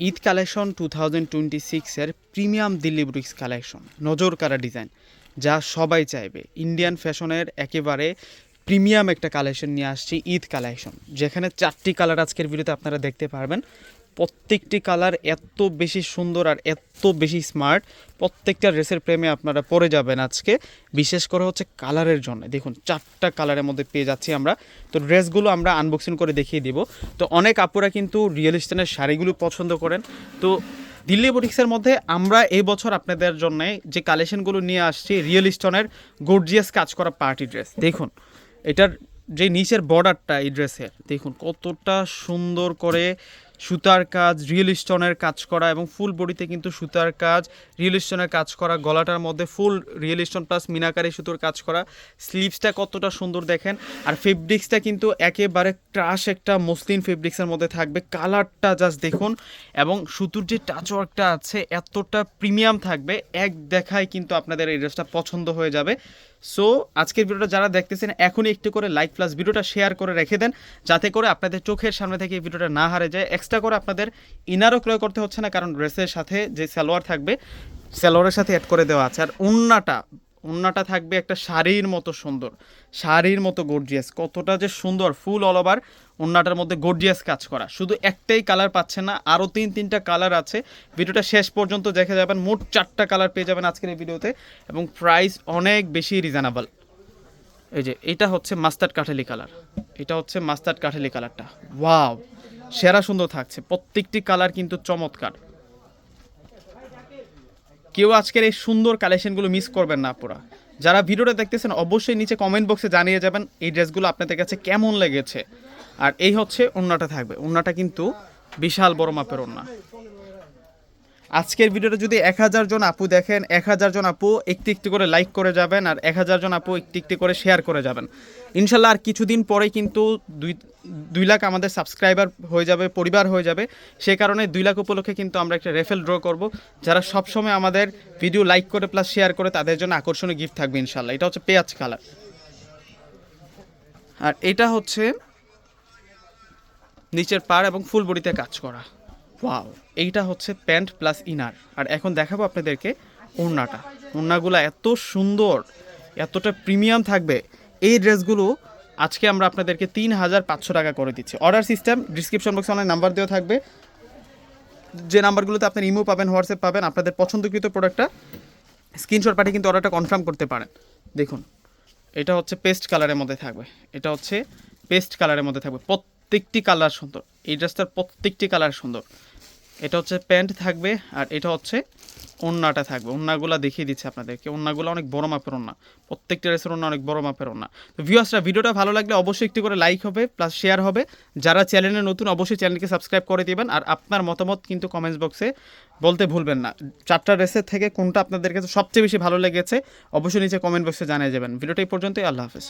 Eid collection two thousand twenty সিক্সের premium Delhi bricks collection. নজর কারা ডিজাইন, যা সবাই চাইবে। ইন্ডিয়ান ফ্যাশনের একেবারে প্রিমিয়াম একটা কালেকশন নিয়ে আসছি ঈদ কালেকশন, যেখানে চারটি কালার আজকের ভিডিওতে আপনারা দেখতে পারবেন। প্রত্যেকটি কালার এত বেশি সুন্দর আর এত বেশি স্মার্ট, প্রত্যেকটা ড্রেসের প্রেমে আপনারা পরে যাবেন আজকে। বিশেষ করে হচ্ছে কালারের জন্য। দেখুন, চারটা কালারের মধ্যে পেয়ে যাচ্ছি আমরা। তো ড্রেসগুলো আমরা আনবক্সিং করে দেখিয়ে দিব। তো অনেক আপুরা কিন্তু রিয়েল স্টেনের শাড়িগুলো পছন্দ করেন। তো দিল্লি বুটিক্সের মধ্যে আমরা এই বছর আপনাদের জন্য যে কালেকশনগুলো নিয়ে আসছি রিয়েল স্টোনের গর্জিয়াস কাজ করা পার্টি ড্রেস দেখুন, এটার যে নিচের বর্ডারটা এই ড্রেসের দেখুন কতটা সুন্দর করে সুতার কাজ, রিয়েল স্টোনের কাজ করা এবং ফুল বডিতে কিন্তু সুতার কাজ, রিয়েল স্টোনের কাজ করা, গলাটার মধ্যে full real stone plus meenakari সুতোর কাজ করা। স্লিভসটা কতটা সুন্দর দেখেন। আর ফেব্রিক্সটা কিন্তু একেবারে ক্রাশ একটা মসলিন ফেব্রিক্সের মধ্যে থাকবে। কালারটা জাস্ট দেখুন। এবং সুতোর যে টাচ ওয়ার্কটা আছে, এতটা প্রিমিয়াম থাকবে। এক দেখায় কিন্তু আপনাদের এই ড্রেসটা পছন্দ হয়ে যাবে। সো আজকের ভিডিওটা যারা দেখতেছেন, এখনই একটু করে লাইক প্লাস ভিডিওটা শেয়ার করে রেখে দেন, যাতে করে আপনাদের চোখের সামনে থেকে এই ভিডিওটা না হারে যায়। এক্সট্রা করে আপনাদের ইনারও ক্রয় করতে হচ্ছে না, কারণ ড্রেসের সাথে যে সালোয়ার থাকবে স্যালোয়ারের সাথে অ্যাড করে দেওয়া আছে। আর উন্নাটা উন্নাটা থাকবে একটা শাড়ির মতো সুন্দর, শাড়ির মতো গর্জিয়াস কতটা যে সুন্দর ফুল অল ওভার উন্নাটার মধ্যে গর্জিয়াস কাজ করা। শুধু একটাই কালার পাচ্ছেন না আরও তিন, তিনটা কালার আছে। ভিডিওটা শেষ পর্যন্ত দেখে যাবেন, মোট চারটা কালার পেয়ে যাবেন আজকের এই ভিডিওতে, এবং প্রাইস অনেক বেশি রিজনেবল এই যে, এটা হচ্ছে মাস্টার্ড কাঠালি কালার এটা হচ্ছে মাস্টার্ড কাঠালি কালারটা ওয়াও সেরা সুন্দর থাকছে। প্রত্যেকটি কালার কিন্তু চমৎকার। কেউ আজকের এই সুন্দর কালেকশনগুলো মিস করবেন না পুরা যারা ভিডিওটা দেখতেছেন, অবশ্যই নিচে কমেন্ট বক্সে জানিয়ে যাবেন এই ড্রেসগুলো আপনাদের কাছে কেমন লেগেছে। আর এই হচ্ছে ওড়নাটা থাকবে। ওড়নাটা কিন্তু বিশাল বড় মাপের ওড়না। আজকের ভিডিওটা যদি এক হাজার জন আপু দেখেন, এক হাজার জন আপু একটি একটি করে লাইক করে যাবেন আর এক হাজার জন আপু একটি একটি করে শেয়ার করে যাবেন। ইনশাল্লাহ আর কিছুদিন পরেই কিন্তু দুই দুই লাখ আমাদের সাবস্ক্রাইবার হয়ে যাবে, পরিবার হয়ে যাবে। সেই কারণে দুই লাখ উপলক্ষে কিন্তু আমরা একটা রেফেল ড্র করব। যারা সবসময় আমাদের ভিডিও লাইক করে প্লাস শেয়ার করে তাদের জন্য আকর্ষণীয় গিফট থাকবে ইনশাল্লাহ। এটা হচ্ছে পেঁয়াজ কালার আর এটা হচ্ছে নিচের পাড় এবং ফুল বডিতে কাজ করা। ওয়াও, এইটা হচ্ছে প্যান্ট প্লাস ইনার। আর এখন দেখাবো আপনাদেরকে ওড়নাটা। ওড়নাগুলো এত সুন্দর, এতটা প্রিমিয়াম থাকবে। এই ড্রেসগুলো আজকে আমরা আপনাদেরকে তিন হাজার পাঁচশো টাকা করে দিচ্ছি। অর্ডার সিস্টেম ডিসক্রিপশন বক্সে অনেক নাম্বার দেওয়া থাকবে। যে নাম্বারগুলোতে আপনার ইমো পাবেন, হোয়াটসঅ্যাপ পাবেন, আপনাদের পছন্দকৃত প্রোডাক্টটা স্ক্রিনশট পাঠিয়ে কিন্তু অর্ডারটা কনফার্ম করতে পারেন। দেখুন, এটা হচ্ছে পেস্ট কালারের মধ্যে থাকবে। এটা হচ্ছে পেস্ট কালারের মধ্যে থাকবে। প্রত্যেকটি কালার সুন্দর। এই ড্রেসটার প্রত্যেকটি কালার সুন্দর। এটা হচ্ছে প্যান্ট থাকবে আর এটা হচ্ছে ওন্নাটা থাকবে। ওন্নাগুলো দেখিয়ে দিচ্ছে আপনাদেরকে। ওন্নাগুলো অনেক বড় মাপের ওন্না। প্রত্যেকটা ড্রেসের ওন্না অনেক বড় মাপের ওন্না। তো ভিউয়ার্সরা ভিডিওটা ভালো লাগলে অবশ্যই একটি করে লাইক হবে প্লাস শেয়ার হবে। যারা চ্যানেলে নতুন, অবশ্যই চ্যানেলকে সাবস্ক্রাইব করে দেবেন। আর আপনার মতামত কিন্তু কমেন্টস বক্সে বলতে ভুলবেন না। চারটা ড্রেসের থেকে কোনটা আপনাদের কাছে সবচেয়ে বেশি ভালো লেগেছে, অবশ্যই নিচে কমেন্ট বক্সে জানিয়ে যাবেন। ভিডিওটা এই পর্যন্তই। আল্লাহ হাফেজ।